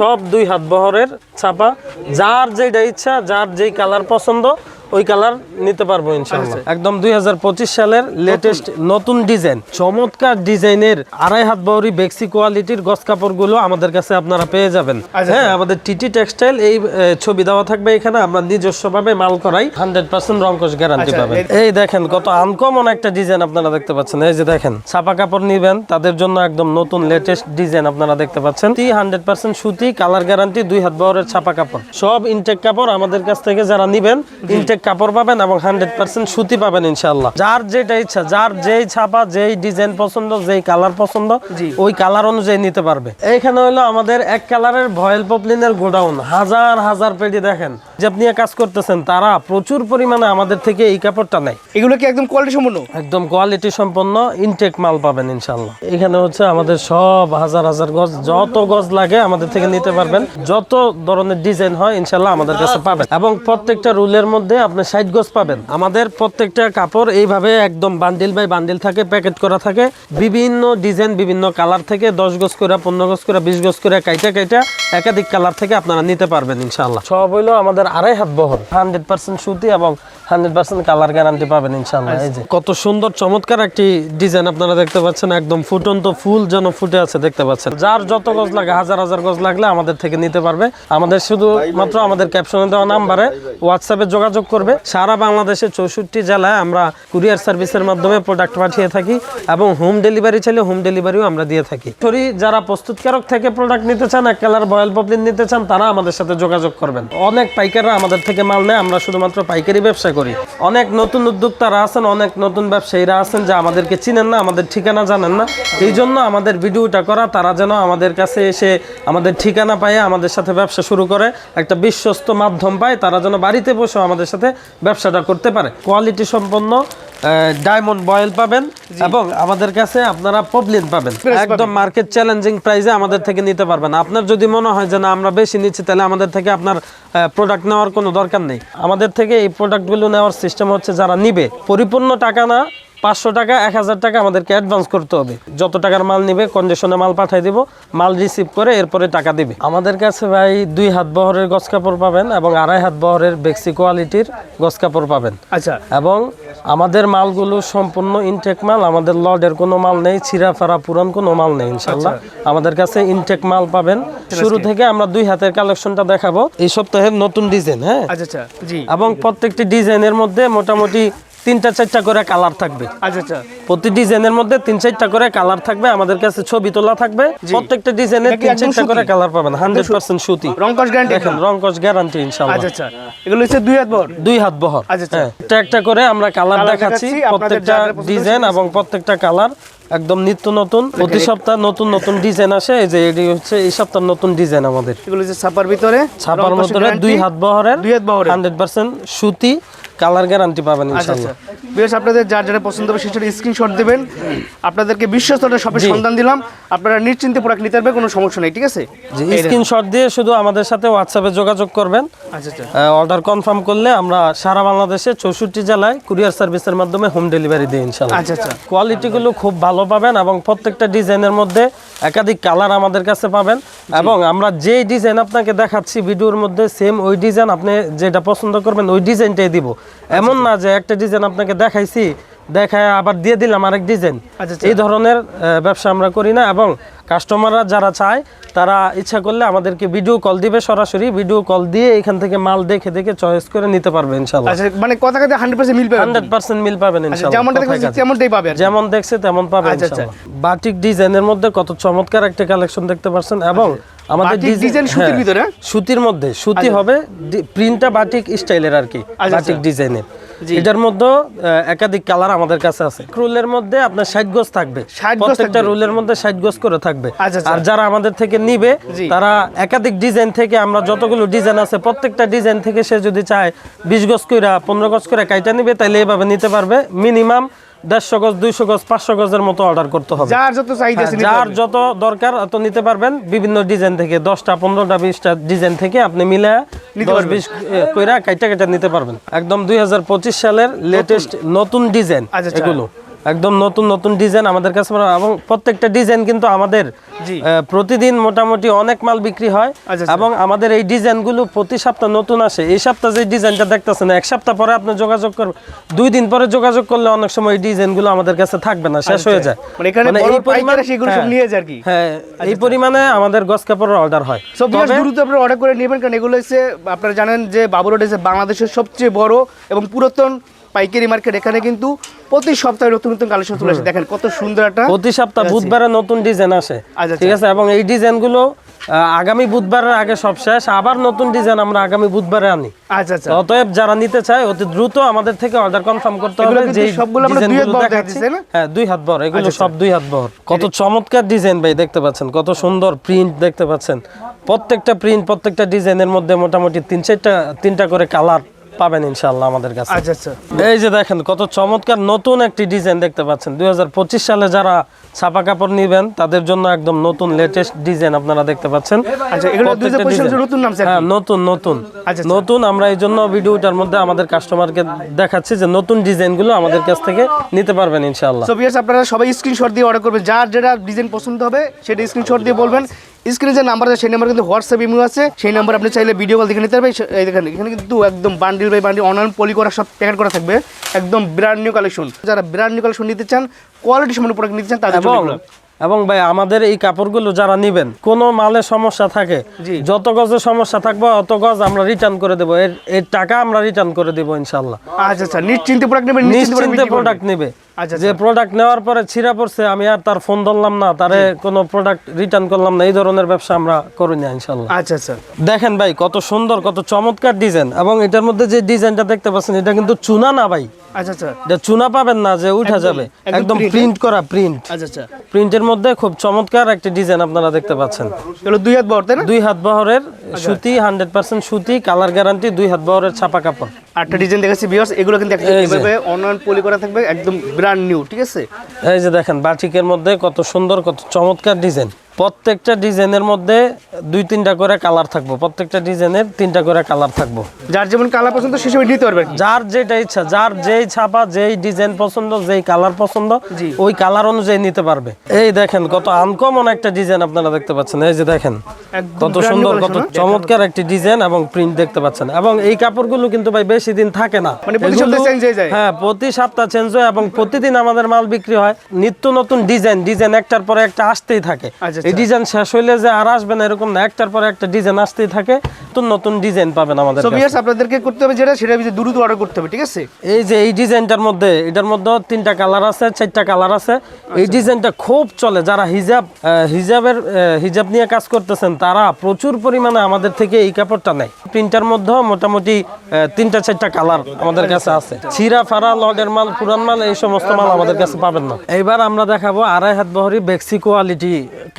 সব দুই হাত বহরের ছাপা। যার যেটা ইচ্ছা যার যেই কালার পছন্দ ওই কালার নিতে পারব ইনশাআল্লাহ। আচ্ছা। একদম দুই হাজার পঁচিশ সালের লেটেস্ট নতুন। ডিজাইন চমৎকার ডিজাইনের আড়াই হাত বাউরি বেক্সি কোয়ালিটির গস কাপড়গুলো আমাদের কাছে আপনারা পেয়ে যাবেন। আচ্ছা, হ্যাঁ আমাদের টিটি টেক্সটাইল এই ছবি দেওয়া থাকবে এখানে আমরা নিজস্বভাবে মাল করাই হান্ড্রেড পার্সেন্ট রঙ্কশ গ্যারান্টি আচ্ছা, পাবেন। এই- দেখেন কত আনকমন একটা ডিজাইন আপনারা দেখতে পাচ্ছেন। এই যে দেখেন ছাপা কাপড় নিবেন তাদের জন্য একদম নতুন লেটেস্ট ডিজাইন আপনারা দেখতে পাচ্ছেন। টি হান্ড্রেড পার্সেন্ট সুতি কালার গ্যারান্টি দুই হাত বহরের ছাপা কাপড়। সব ইনটেক কাপড় আমাদের কাছ থেকে যারা নিবেন ইনটেক কাপড় পাবেন এবং হান্ড্রেড পার্সেন্ট সুতি পাবেন ইনশাল্লাহ যার যেটা ইচ্ছা যার যেই ছাপা যেই ডিজাইন পছন্দ যেই কালার পছন্দ ওই কালার অনুযায়ী নিতে পারবে। এইখানে হলো আমাদের এক কালারের ভয়েল পপলিনের গোডাউন। হাজার হাজার পেটি দেখেন। যে আপনি কাজ করতেছেন তারা প্রচুর পরিমাণে আমাদের থেকে এই কাপড়টা নেয়। এগুলো কি একদম কোয়ালিটি সম্পূর্ণ একদম কোয়ালিটি সম্পন্ন ইনটেক মাল পাবেন ইনশাল্লাহ এখানে হচ্ছে আমাদের সব হাজার হাজার গজ যত গজ লাগে আমাদের থেকে নিতে পারবেন। যত ধরনের ডিজাইন হয় ইনশাল্লাহ আমাদের কাছে পাবেন। এবং প্রত্যেকটা রুলের মধ্যে আপনি ষাট গজ পাবেন। আমাদের প্রত্যেকটা কাপড় এইভাবে একদম বান্ডিল বাই বান্ডিল থাকে, প্যাকেট করা থাকে। বিভিন্ন ডিজাইন, বিভিন্ন কালার থেকে দশ গজ করে, পনেরো গজ করে, বিশ গজ করে কাইটা কাইটা একাধিক কালার থেকে আপনারা নিতে পারবেন ইনশাল্লাহ সব হইল আমাদের আড়াই হাত বহর হান্ড্রেড পার্সেন্ট সুতি এবং হান্ড্রেড পার্সেন্ট কালার গ্যারান্টি পাবেন ইনশাল্লাহ এই যে কত সুন্দর, চমৎকার একটি ডিজাইন আপনারা দেখতে পাচ্ছেন, একদম ফুটন্ত ফুল যেন ফুটে আছে দেখতে পাচ্ছেন। যার যত গজ লাগে, হাজার হাজার গজ লাগলে আমাদের থেকে নিতে পারবে। আমাদের শুধু মাত্র আমাদের ক্যাপশনে দেওয়া নাম্বারে হোয়াটসঅ্যাপে যোগাযোগ করবে। সারা বাংলাদেশে চৌষট্টি জেলায় আমরা কুরিয়ার সার্ভিসের মাধ্যমে প্রোডাক্ট পাঠিয়ে থাকি এবং হোম ডেলিভারি চাইলে হোম ডেলিভারিও আমরা দিয়ে থাকি। সরি যারা প্রস্তুতকারক থেকে প্রোডাক্ট নিতে চান, এক কালার বয়েল পপলিন নিতে চান, তারা আমাদের সাথে যোগাযোগ করবেন। অনেক পাইকাররা আমাদের থেকে মাল নেয়, আমরা শুধুমাত্র পাইকারি ব্যবসা করি। অনেক নতুন উদ্যোক্তারা আছেন, অনেক নতুন ব্যবসায়ীরা আছেন যে আমাদেরকে চিনেন না, আমাদের ঠিকানা জানেন না। এই জন্য আমাদের ভিডিওটা করা, তারা যেন আমাদের কাছে এসে আমাদের ঠিকানা পায়, আমাদের সাথে ব্যবসা শুরু করে, একটা বিশ্বস্ত মাধ্যম পায়, তারা যেন বাড়িতে বসে আমাদের সাথে ব্যবসাটা করতে পারে। কোয়ালিটি সম্পন্ন ডায়মন্ড বয়েল পাবেন এবং আমাদের কাছে আপনারা পবলিন পাবেন। একদম মার্কেট চ্যালেঞ্জিং প্রাইসে আমাদের থেকে নিতে পারবেন। আপনার যদি মনে হয় যে না আমরা বেশি নিচ্ছি তাহলে আমাদের থেকে আপনার প্রোডাক্ট নেওয়ার কোনো দরকার নেই। আমাদের থেকে এই প্রোডাক্টগুলো নেওয়ার সিস্টেম হচ্ছে যারা নিবে। পরিপূর্ণ টাকা না পাঁচশো টাকা এক হাজার টাকা আমাদেরকে অ্যাডভান্স করতে হবে। যত টাকার মাল নিবে কন্ডিশনে মাল পাঠাই দিব মাল রিসিভ করে এরপরে টাকা দিবে। আমাদের কাছে ভাই দুই হাত বহরের গছ কাপড় পাবেন এবং আড়াই হাত বহরের বেক্সি কোয়ালিটির গছ কাপড় পাবেন। আচ্ছা। এবং আমাদের মালগুলো সম্পূর্ণ ইনটেক মাল আমাদের লডের কোনো মাল নেই ছিঁড়াফাড়া পুরান কোনো মাল নেই ইনশাল্লাহ আমাদের কাছে ইনটেক মাল পাবেন। শুরু থেকে আমরা দুই হাতের কালেকশনটা দেখাবো। এই সপ্তাহের নতুন ডিজাইন হ্যাঁ? আচ্ছা আচ্ছা। জি। এবং প্রত্যেকটি ডিজাইনের মধ্যে মোটামুটি তিনটা চারটা করে কালার থাকবে। আচ্ছা আচ্ছা। প্রতি ডিজাইনের মধ্যে তিন চারটা করে কালার থাকবে। আমাদের কাছে ছবি তোলা থাকবে। প্রত্যেকটা ডিজাইনের তিন চারটা করে কালার পাবেন। হান্ড্রেড পার্সেন্ট সুতি। রংকশ গ্যারান্টি দেখেন রংকশ গ্যারান্টি ইনশাল্লাহ। আচ্ছা আচ্ছা। এগুলো হচ্ছে দুই হাত বহর? দুই হাত বহর। আচ্ছা, আচ্ছা। হ্যাঁ। একটা একটা করে আমরা কালার দেখাচ্ছি। প্রত্যেকটা ডিজাইন এবং প্রত্যেকটা কালার একদম নিত্য নতুন। প্রতি সপ্তাহ নতুন নতুন ডিজাইন আসে। এই যে এটি হচ্ছে এই সপ্তাহের নতুন ডিজাইন আমাদের। এগুলো হচ্ছে ছাপার ভিতরে। ছাপার guarantee, দুই হাত বহরের দুই হাত বহরের। হান্ড্রেড পার্সেন্ট সুতি। কালার গ্যারান্টি পাবেন আচ্ছা আচ্ছা। বেশ আপনাদের যার যারা পছন্দ হবে সেটা স্ক্রিনশট দেবেন। আপনাদেরকে বিশ্বস্ততা শপের জি। সন্ধান দিলাম। আপনারা নিশ্চিন্তে প্রোডাক্ট নিতে পারবে কোনো সমস্যা নেই ঠিক আছে? যে স্ক্রিনশট দিয়ে শুধু আমাদের সাথে হোয়াটসঅ্যাপে যোগাযোগ করবেন। আচ্ছা আচ্ছা। অর্ডার কনফার্ম করলে আমরা সারা বাংলাদেশে চৌষট্টি জেলায় কুরিয়ার সার্ভিসের মাধ্যমে হোম ডেলিভারি দিই ইনশাল্লাহ আচ্ছা আচ্ছা। কোয়ালিটিগুলো খুব ভালো পাবেন এবং প্রত্যেকটা ডিজাইনের মধ্যে একাধিক কালার আমাদের কাছে পাবেন। এবং আমরা যে ডিজাইন আপনাকে দেখাচ্ছি ভিডিওর মধ্যে সেম ওই ডিজাইন আপনি যেটা পছন্দ করবেন ওই ডিজাইনটাই দিব। এমন না যে একটা ডিজাইন আপনাকে দেখাইছি দেখায় আবার দিয়ে দিলাম আরেক ডিজাইন আচ্ছা, আচ্ছা। এই ধরনের ব্যবসা আমরা করি না এবং কাস্টমাররা যারা চায় তারা ইচ্ছা করলে আমাদেরকে ভিডিও কল দিবে সরাসরি ভিডিও কল দিয়ে এখান থেকে মাল দেখে দেখে চয়েস করে নিতে পারবে ইনশাল্লাহ আচ্ছা মানে কথা কথা হান্ড্রেড পার্সেন্ট মিল পাবেন হান্ড্রেড পার্সেন্ট মিল পাবেন ইনশাল্লাহ যেমনটা কথায় দেখবেন কাজে। তেমনটাই পাবেন যেমন দেখছে তেমন পাবে আচ্ছা। ইনশাআল্লাহ। বাটিক ডিজাইনের মধ্যে কত চমৎকার একটা কালেকশন দেখতে পাচ্ছেন এবং আমাদের ডিজাইন সুতির হ্যাঁ, ভিতরে? সুতির মধ্যে সুতি হবে প্রিন্টটা বাটিক স্টাইলের আর কি বাটিক ডিজাইনের। এটার মধ্যে একাধিক কালার আমাদের কাছে আছে। রুলের মধ্যে আপনার ষাট গোজ থাকবে। প্রত্যেকটা? রুলের মধ্যে ষাট গোজ করে থাকবে। আচ্ছা, আচ্ছা। আর যারা আমাদের থেকে নিবে তারা একাধিক ডিজাইন থেকে আমরা যতগুলো ডিজাইন আছে প্রত্যেকটা ডিজাইন থেকে সে যদি চায় বিশ গজ কইরা পনেরো গজ করে কাইটা নিবে তাহলে এভাবে নিতে পারবে। মিনিমাম দেড়শো গজ দুইশো গজ পাঁচশো গজের মতো অর্ডার করতে হবে। যার যত চাহিদা হ্যাঁ, যার যত দরকার তো নিতে পারবেন। বিভিন্ন ডিজাইন থেকে দশটা পনেরোটা বিশটা ডিজাইন থেকে আপনি মিলে দশ বিশ কইরা কাইটা কাইটা নিতে পারবেন। একদম দুই হাজার পঁচিশ সালের লেটেস্ট নতুন ডিজাইন আচ্ছা, আচ্ছা। এগুলো। একদম নতুন নতুন ডিজাইন আমাদের কাছে এবং প্রত্যেকটা ডিজাইন কিন্তু আমাদের প্রতিদিন মোটামুটি অনেক মাল বিক্রি হয়। আচ্ছা, আচ্ছা। এবং আমাদের এই ডিজাইনগুলো প্রতি সপ্তাহ নতুন আসে। এই সপ্তাহ যে ডিজাইনটা দেখতেছেন এক সপ্তাহ পরে আপনি যোগাযোগ করবেন দুই দিন পরে যোগাযোগ করলে অনেক সময় এই ডিজাইনগুলো আমাদের কাছে থাকবে না শেষ হয়ে যায়। মানে এই পরিমাণ- সেগুলো সব হ্যাঁ, নিয়ে যায় আর কি। হ্যাঁ এই পরিমাণে আমাদের গস কাপড়ের অর্ডার হয়। সব দ্রুত আপনারা অর্ডার করে নেবেন কারণ এগুলো হচ্ছে আপনারা জানেন যে বাবু রোড হচ্ছে বাংলাদেশের সবচেয়ে বড় এবং পুরাতন পাইকারি মার্কেট এখানে কিন্তু প্রতি সপ্তাহে নতুন নতুন কালেকশন চলে আসে। দেখেন কত সুন্দর একটা প্রতি সপ্তাহ বুধবারে নতুন ডিজাইন আসে। আচ্ছা, ঠিক আছে? এবং এই ডিজাইনগুলো আগামী বুধবারের আগে সব শেষ। আবার নতুন ডিজাইন আমরা আগামী বুধবারে আনি। আচ্ছা আচ্ছা। অতএব যারা নিতে চায় অতি দ্রুত আমাদের থেকে অর্ডার কনফার্ম করতে হবে যে সবগুলো আমরা দুই হাত বহর দেখাচ্ছি, না? হ্যাঁ দুই হাত বহর এগুলো সব দুই হাত বহর কত চমৎকার ডিজাইন ভাই দেখতে পাচ্ছেন। কত সুন্দর প্রিন্ট দেখতে পাচ্ছেন। প্রত্যেকটা প্রিন্ট প্রত্যেকটা ডিজাইনের মধ্যে মোটামুটি তিন চারটা তিনটা করে কালার পাবেন ইনশাআল্লাহ আমাদের কাছে। আচ্ছা আচ্ছা। এই যে দেখেন কত চমৎকার নতুন একটি ডিজাইন দেখতে পাচ্ছেন। দুই সালে যারা ছাপা কাপড় নিবেন তাদের জন্য একদম নতুন লেটেস্ট ডিজাইন আপনারা দেখতে পাচ্ছেন। আচ্ছা এগুলো। নতুন নামছে হ্যাঁ নতুন নতুন। আচ্ছা, নতুন আমরা এই জন্য ভিডিওটার মধ্যে আমাদের কাস্টমারকে দেখাচ্ছি যে নতুন ডিজাইনগুলো আমাদের কাছ থেকে নিতে পারবেন ইনশাআল্লাহ। সো আপনারা সবাই স্ক্রিনশট দিয়ে অর্ডার করবেন। যার যেটা ডিজাইন পছন্দ হবে সেটা স্ক্রিনশট দিয়ে বলবেন। স্ক্রিনে যে নাম্বার আছে সেই নাম্বার কিন্তু হোয়াটসঅ্যাপ ইমো আছে। সেই নাম্বার আপনি চাইলে ভিডিও কল দেখে নিতে পারবেন। সে- এই দেখেন এখানে কিন্তু একদম bundle by bundle online poly করা সব প্যাকেট করা থাকবে। একদম ব্র্যান্ড নিউ কালেকশন যারা ব্র্যান্ড নিউ কালেকশন নিতে চান কোয়ালিটি সম্পন্ন প্রোডাক্ট নিতে চান তাদের জন্য এবং ভাই আমাদের এই কাপড়গুলো যারা নিবেন কোনো মালে সমস্যা থাকে। যত গজের সমস্যা থাকবে অত গজ আমরা রিটার্ন করে দেবো। এর এর টাকা আমরা রিটার্ন করে দেবো ইনশাল্লাহ আচ্ছা আচ্ছা নিশ্চিন্তে প্রোডাক্ট নেবেন নিশ্চিন্তে প্রোডাক্ট নিবে। যে প্রোডাক্ট নেওয়ার পরে ছিঁড়া পড়ছে আমি আর তার ফোন ধরলাম না তারে কোনো প্রোডাক্ট রিটার্ন করলাম না এই ধরনের ব্যবসা আমরা করি না ইনশাল্লাহ আচ্ছা আচ্ছা। দেখেন ভাই কত সুন্দর কত চমৎকার ডিজাইন এবং এটার মধ্যে যে ডিজাইনটা দেখতে পাচ্ছেন এটা কিন্তু চুনা না ভাই। আচ্ছা আচ্ছা। এটা চুনা পাবেন না যে উঠা যাবে। একদম প্রিন্ট করা প্রিন্ট আচ্ছা আচ্ছা। প্রিন্টের মধ্যে খুব চমৎকার একটি ডিজাইন আপনারা দেখতে পাচ্ছেন। এগুলো দুই হাত বড় তাই না? দুই হাত বহরের আচ্ছা। সুতি হান্ড্রেড পার্সেন্ট সুতি কালার গ্যারান্টি দুই হাত বহরের ছাপা কাপড়। আটটা ডিজাইন দেখাচ্ছি ভিউয়ার্স এগুলো কিন্তু এভাবে অনলাইন পলি করা থাকবে একদম ব্র্যান্ড নিউ ঠিক আছে? এই যে দেখেন বাটিকের মধ্যে কত সুন্দর কত চমৎকার ডিজাইন প্রত্যেকটা ডিজাইনের মধ্যে দুই তিনটা করে কালার থাকব। প্রত্যেকটা ডিজাইনের তিনটা করে কালার থাকব। যার যেমন কালার পছন্দ সে সময় নিতে পারবে আর কি। যার যেটা ইচ্ছা যার যেই ছাপা যেই ডিজাইন পছন্দ যেই কালার পছন্দ ওই কালার অনুযায়ী নিতে পারবে। এই দেখেন কত আনকমন একটা ডিজাইন আপনারা দেখতে পাচ্ছেন। এই যে দেখেন কত সুন্দর কত? চমৎকার একটি ডিজাইন এবং প্রিন্ট দেখতে পাচ্ছেন। এবং এই কাপড়গুলো কিন্তু ভাই বেশি দিন থাকে না। মানে হয়ে। হ্যাঁ প্রতি সপ্তাহ চেঞ্জ হয় এবং প্রতিদিন আমাদের মাল বিক্রি হয়। নিত্য নতুন ডিজাইন ডিজাইন একটার পরে একটা আসতেই থাকে। আচ্ছা, এই ডিজাইন শেষ হইলে যে আর আসবে না এরকম না একটার পর একটা ডিজাইন আসতেই থাকে নতুন নতুন ডিজাইন পাবেন আমাদের সো ভিউয়ার্স আপনাদেরকে করতে হবে যেটা সেটা ভিতরে দ্রুত অর্ডার করতে হবে ঠিক আছে? এই যে এই ডিজাইনটার মধ্যে এটার মধ্যে তিনটা কালার আছে চারটা কালার আছে। এই ডিজাইনটা খুব চলে। যারা হিজাব হিজাবের হিজাব নিয়ে কাজ করতেছেন তারা প্রচুর পরিমাণে আমাদের থেকে এই কাপড়টা নেয়। প্রিন্টার মধ্যেও মোটামুটি তিনটা চারটা কালার আমাদের কাছে আছে। ছিঁড়া ফাড়া লডের মাল পুরান মাল এই সমস্ত মাল আমাদের কাছে পাবেন না। এইবার আমরা দেখাবো আড়াই হাত বহরি বেক্সি কোয়ালিটি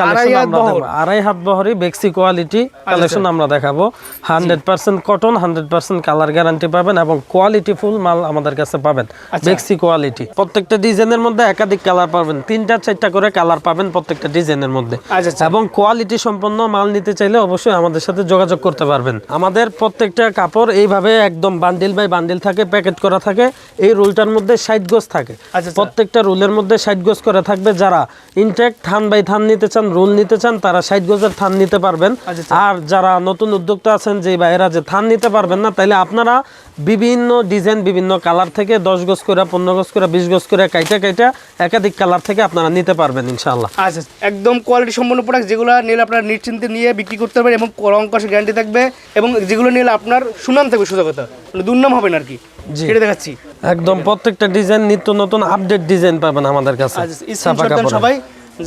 আড়াই কালেকশন হাত আমরা দেখাবো আড়াই হাত বহরি বেক্সি কোয়ালিটি কালেকশন আমরা দেখাবো। Hundred percent cotton hundred percent colour guarantee পাবেন এবং কোয়ালিটি ফুল মাল আমাদের কাছে পাবেন। বেক্সি কোয়ালিটি। প্রত্যেকটা ডিজাইনের মধ্যে একাধিক কালার পাবেন। তিনটা চারটা করে কালার পাবেন প্রত্যেকটা ডিজাইনের মধ্যে। আচ্ছা, আচ্ছা। এবং কোয়ালিটি সম্পন্ন মাল নিতে চাইলে অবশ্যই আমাদের সাথে যোগাযোগ করতে পারবেন। আমাদের প্রত্যেকটা কাপড় এইভাবে একদম বান্ডিল বাই বান্ডিল থাকে প্যাকেট করা থাকে। এই রুলটার মধ্যে ষাট গোজ থাকে। আচ্ছা। প্রত্যেকটা রুলের মধ্যে ষাট গোজ করে থাকবে। যারা ইনটেক থান বাই থান নিতে চান রুল নিতে চান তারা ষাট গোজের থান নিতে পারবেন। আচ্ছা, আর যারা নতুন উদ্যোক্তা আছেন যে ভাইয়েরা যে থান নিতে পারবেন না তাইলে আপনারা বিভিন্ন ডিজাইন বিভিন্ন কালার থেকে দশ গজ করে পনেরো গজ করে বিশ গজ করে কাইটা কাইটা একাধিক কালার থেকে আপনারা নিতে পারবেন ইনশাল্লাহ আচ্ছা একদম কোয়ালিটি সম্পন্ন প্রোডাক্ট যেগুলো নিলে আপনারা নিশ্চিন্তে নিয়ে বিক্রি করতে পারবেন এবং রং কষে গ্যারান্টি থাকবে এবং যেগুলো নিলে আপনার সুনাম থাকবে কথা। মানে দুর্নাম হবে না আর কি। সেটা দেখাচ্ছি। একদম প্রত্যেকটা ডিজাইন নিত্য নতুন আপডেট ডিজাইন পাবেন আমাদের কাছে। আচ্ছা। সবাই।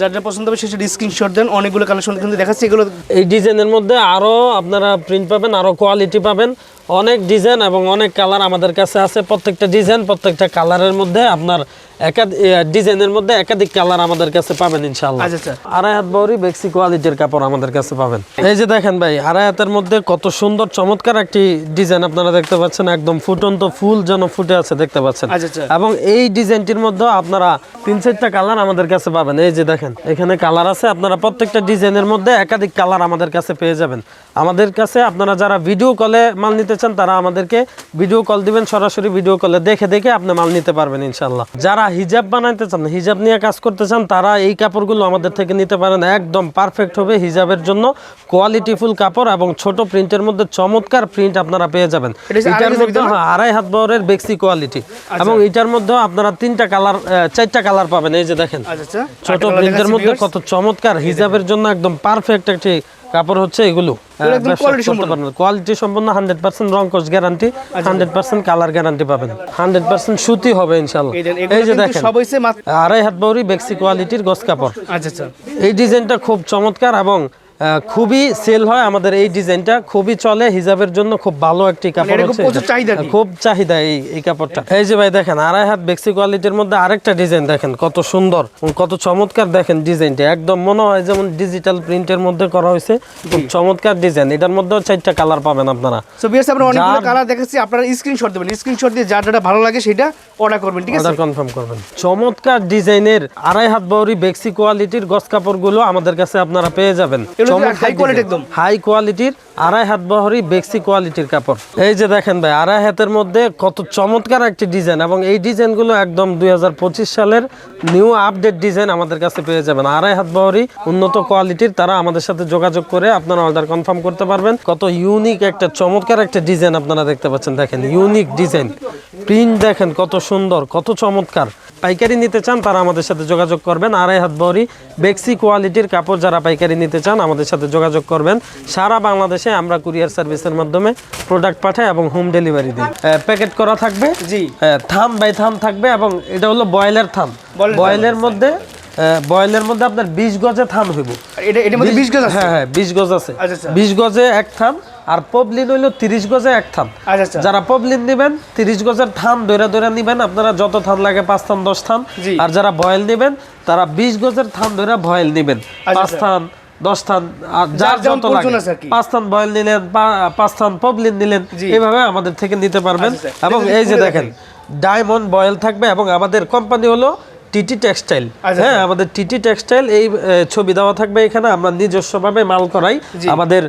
যার যা পছন্দ হবে সেটা স্ক্রিনশট দেন অনেকগুলো কালেকশন কিন্তু দেখাচ্ছি। এগুলো এই ডিজাইনের মধ্যে আরও আপনারা প্রিন্ট পাবেন আরও কোয়ালিটি পাবেন। অনেক ডিজাইন এবং অনেক কালার আমাদের কাছে আছে। প্রত্যেকটা ডিজাইন প্রত্যেকটা কালারের মধ্যে আপনার একাধিক ডিজাইনের মধ্যে একাধিক কালার আমাদের কাছে পাবেন ইনশাআল্লাহ। আচ্ছা, আচ্ছা। আড়াই হাত বহরি বেক্সি কোয়ালিটির কাপড় আমাদের কাছে পাবেন। এই যে দেখেন ভাই আড়াই হাতের মধ্যে কত সুন্দর চমৎকার একটি ডিজাইন আপনারা দেখতে পাচ্ছেন। একদম ফুটন্ত ফুল যেন ফুটে আছে দেখতে পাচ্ছেন। আচ্ছা। এবং এই ডিজাইনটির মধ্যে আপনারা তিন চারটা কালার আমাদের কাছে পাবেন। এই যে দেখেন এখানে কালার আছে। আপনারা প্রত্যেকটা ডিজাইনের মধ্যে একাধিক কালার আমাদের কাছে পেয়ে যাবেন। আমাদের কাছে আপনারা যারা ভিডিও কলে মাল নিতে চান তারা আমাদেরকে ভিডিও কল দিবেন সরাসরি ভিডিও কলে দেখে দেখে আপনি মাল নিতে পারবেন ইনশাল্লাহ যারা হিজাব বানাইতে চান হিজাব নিয়ে কাজ করতে চান তারা এই কাপড়গুলো আমাদের থেকে নিতে পারেন একদম পারফেক্ট হবে হিজাবের জন্য। কোয়ালিটিফুল কাপড় এবং ছোট প্রিন্টের মধ্যে চমৎকার প্রিন্ট আপনারা পেয়ে যাবেন। এটার মধ্যে আড়াই হাত বহরের বেক্সি কোয়ালিটি এবং এটার মধ্যে আপনারা তিনটা কালার চারটা কালার পাবেন এই যে দেখেন। আচ্ছা আচ্ছা। ছোট প্রিন্টের মধ্যে কত চমৎকার হিজাবের জন্য একদম পারফেক্ট একটি কাপড় হচ্ছে এগুলো। কোয়ালিটি সম্পূর্ণ হান্ড্রেড পার্সেন্ট রং coach guarantee hundred percent colour guarantee পাবেন। হান্ড্রেড পার্সেন্ট সুতি হবে ইনশাল্লাহ এই যে দেখেন আড়াই হাত বৌরি বেক্সি কোয়ালিটির গস কাপড়। আচ্ছা আচ্ছা। এই ডিজাইনটা খুব চমৎকার এবং খুবই সেল হয় আমাদের এই ডিজাইনটা। খুবই চলে হিজাবের জন্য খুব ভালো একটি কাপড় মানে খুব হচ্ছে। চাহিদা খুব চাহিদা এই এই কাপড়টা। এই যে ভাই দেখেন আড়াই হাত বেক্সি কোয়ালিটির মধ্যে আরেকটা ডিজাইন দেখেন কত সুন্দর কত চমৎকার দেখেন ডিজাইনটা। একদম মনে হয় যেমন ডিজিটাল প্রিন্টের মধ্যে করা হয়েছে খুব চমৎকার ডিজাইন। এটার মধ্যেও চারটা কালার পাবেন আপনারা। সো বিয়ার্স আমরা অনেকগুলো কালার দেখাচ্ছি আপনারা স্ক্রিনশট দেবেন। স্ক্রিনশট দিয়ে যার যেটা ভালো লাগে সেটা অর্ডার করবেন ঠিক আছে? অর্ডার কনফার্ম করবেন। চমৎকার ডিজাইনের আড়াই হাত বহরি বেক্সি কোয়ালিটির গস কাপড়গুলো আমাদের কাছে আপনারা পেয়ে যাবেন। একদম। হাই কোয়ালিটির আড়াই হাত বহরি বেক্সি কোয়ালিটির কাপড়। এই যে দেখেন ভাই আড়াই হাতের মধ্যে কত চমৎকার একটি ডিজাইন এবং এই ডিজাইনগুলো একদম দুই হাজার পঁচিশ সালের নিউ আপডেট ডিজাইন আমাদের কাছে পেয়ে যাবেন। আড়াই হাত বহরি উন্নত কোয়ালিটির তারা আমাদের সাথে যোগাযোগ করে আপনারা অর্ডার কনফার্ম করতে পারবেন। কত ইউনিক একটা চমৎকার একটা ডিজাইন আপনারা দেখতে পাচ্ছেন। দেখেন ইউনিক ডিজাইন প্রিন্ট দেখেন কত সুন্দর কত চমৎকার। পাইকারি নিতে চান তারা আমাদের সাথে যোগাযোগ করবেন। আড়াই হাত বহরি বেক্সি কোয়ালিটির কাপড় যারা পাইকারি নিতে চান আমাদের সাথে যোগাযোগ করবেন। সারা বাংলাদেশে আমরা কুরিয়ার সার্ভিসের মাধ্যমে প্রোডাক্ট পাঠাই এবং হোম ডেলিভারি দিই। প্যাকেট করা থাকবে? জি। থাম বাই থাম থাকবে এবং এটা হলো বয়েলের থাম। বয়েলের মধ্যে আহ, বয়েলের মধ্যে আপনার বিশ গজে থাম হইব। এটা এটার মধ্যে 20 গজ হ্যাঁ হ্যাঁ বিশ গজ আছে। আচ্ছা, আচ্ছা। বিশ গজে এক থাম আর পবলিন হইল তিরিশ গজে এক থাম আচ্ছা আচ্ছা যারা পবলিন দিবেন তিরিশ গজের থান দৈরা দৈরা নিবেন আপনারা যত থান লাগে পাঁচ থান দশ থান আর যারা বয়েল নিবেন তারা বিশ গজের থান দৈরা বয়েল নিবেন পাঁচ আচ্ছা। থান দশ থান আর যার যত লাগে। পাঁচ থান বয়েল নিলেন পাঁচ থান পবলিন নিলেন। এইভাবে আমাদের থেকে নিতে পারবেন। এবং এই যে দেখেন ডায়মন্ড বয়েল থাকবে এবং আমাদের কোম্পানি হলো টিটি টেক্সটাইল। আচ্ছা, হ্যাঁ আমাদের টিটি টেক্সটাইল এই ছবি দেওয়া থাকবে এখানে। আমরা নিজস্বভাবে মাল করাই। আমাদের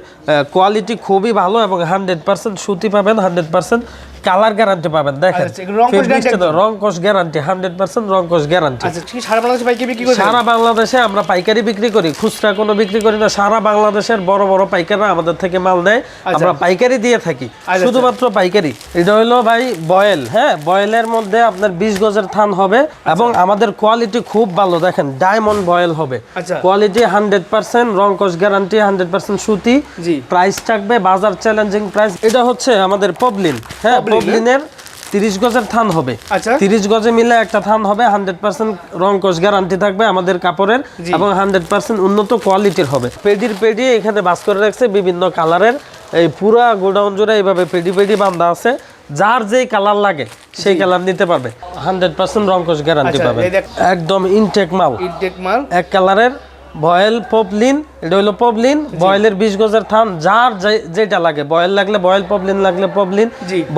কোয়ালিটি খুবই ভালো এবং হান্ড্রেড পার্সেন্ট সুতি পাবেন হান্ড্রেড পার্সেন্ট কালার গ্যারান্টি পাবেন দেখেন। আচ্ছা, রং কোষ গ্যারান্টি? হান্ড্রেড পার্সেন্ট রং কোষ গ্যারান্টি। আচ্ছা সারা বাংলাদেশে পাইকারি বিক্রি করে সারা বাংলাদেশে আমরা পাইকারি বিক্রি করি খুচরা কোনো বিক্রি করি না সারা বাংলাদেশের বড় বড় পাইকাররা আমাদের থেকে মাল নেয় আমরা পাইকারি দিয়ে থাকি আচ্ছা। শুধুমাত্র পাইকারি। এটা হলো ভাই বয়েল হ্যাঁ বয়েলের মধ্যে আপনার বিশ গজের থান হবে এবং আমাদের কোয়ালিটি খুব ভালো দেখেন ডায়মন্ড বয়েল হবে। আচ্ছা। কোয়ালিটি হান্ড্রেড পার্সেন্ট রং কোষ গ্যারান্টি হান্ড্রেড পার্সেন্ট সুতি। প্রাইস থাকবে বাজার চ্যালেঞ্জিং প্রাইস। এটা হচ্ছে আমাদের পবলিন হ্যাঁ পবলিনের তিরিশ গজের থান হবে। আচ্ছা। তিরিশ গজে মিলে একটা থান হবে হান্ড্রেড পার্সেন্ট রং কোষ গ্যারান্টি থাকবে আমাদের কাপড়ের এবং হান্ড্রেড পার্সেন্ট উন্নত কোয়ালিটির হবে। পেডির পেডি এখানে বাস করে রাখছে বিভিন্ন কালারের এই পুরা গোডাউন জুড়ে এইভাবে পেডি পেডি বান্ধা আছে। যার যেই কালার লাগে সেই কালার নিতে পারবে। হান্ড্রেড পার্সেন্ট রং কোষ গ্যারান্টি পাবে। একদম ইনটেক মাল। ইনটেক মাল। এক কালারের বয়েল পপলিন এটা হলো পপলিন বয়েলের বিশ গজের থান যার যেটা লাগে বয়েল লাগলে বয়েল পপলিন লাগলে পপলিন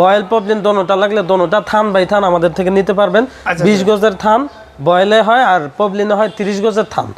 বয়েল পপলিন দোনোটা লাগলে দোনোটা থান বাই থান আমাদের থেকে নিতে পারবেন। আচ্ছা, বিশ গজের থান বয়েলে হয় আর পবলিনে হয় তিরিশ গজের থান।